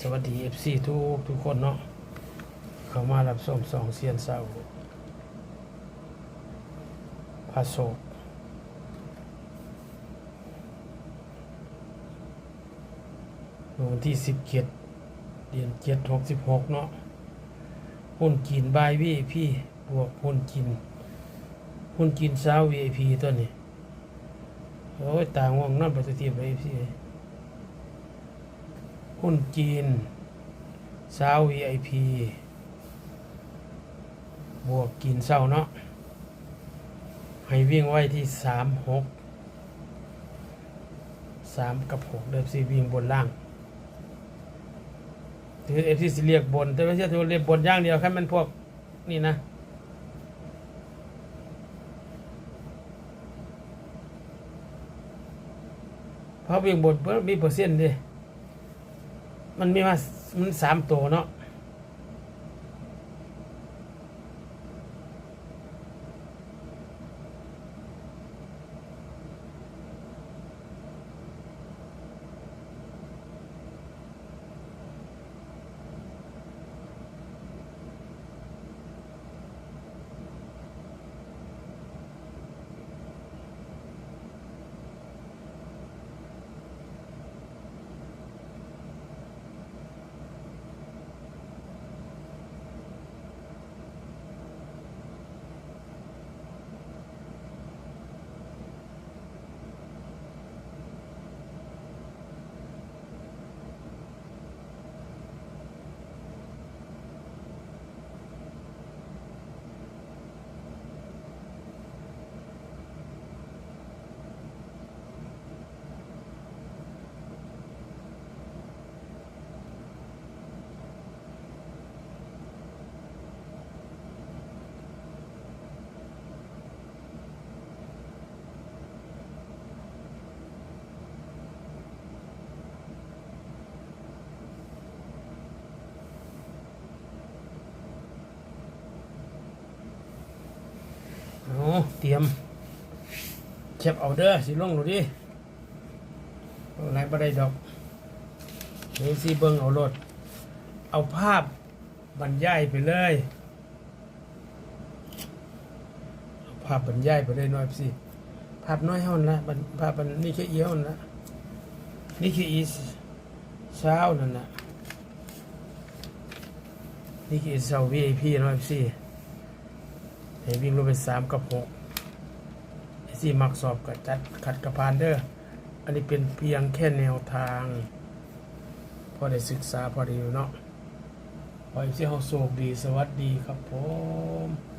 สวัสดี FC ทุกทุกคนเนาะเข้ามารับชมสองเซียนเศร้าพาโศกวันที่สิบเจ็ดเดือนเจ็ดหกสิบหกเนาะหุ้นกินบายวีพี่บวกหุ้นกินหุ้นกินเช้า VIP ตัวนี้โอ้ยต่างวงนั่นไปสตีไปพี่ หุ้นจีนเช้า VIP บวกกินเช้าเนาะให้วิ่งไว้ที่สามหกสามกับหกเดิมสิวิ่งบนล่างถือเอฟซีเรียกบน แต่ไม่ใช่ถือเรียกบนย่างเดียวแค่มันพวกนี่นะเพราะวิ่งบนเพิ่มมีเปอร์เซ็นต์ดิ มันมีมามันสามตัวเนาะ เตรียมเช็บเอาเด้อสิลงหนูดิเอาไหนบ่ได้ดอกเดี๋ยวสิเบิ่งเอารถเอาภาพบรรยายไปเลยเภาพบรรยายไปเลยน่อยสิภาพน้อยเท่านั้นละภาพมันนี่แค่เอี้ยวนะนี่คืออีเช้านั่นนะนี่คือเช้า VIP หน่อยสิ ให้วิ่งลงไปสามกับหกไอ้สี่มักสอบกับจัดขัดกับพานเด้ออันนี้เป็นเพียงแค่แนวทาง พอได้ศึกษาพอดีอยู่เนาะขอให้เจ้าโชคดีสวัสดีครับผม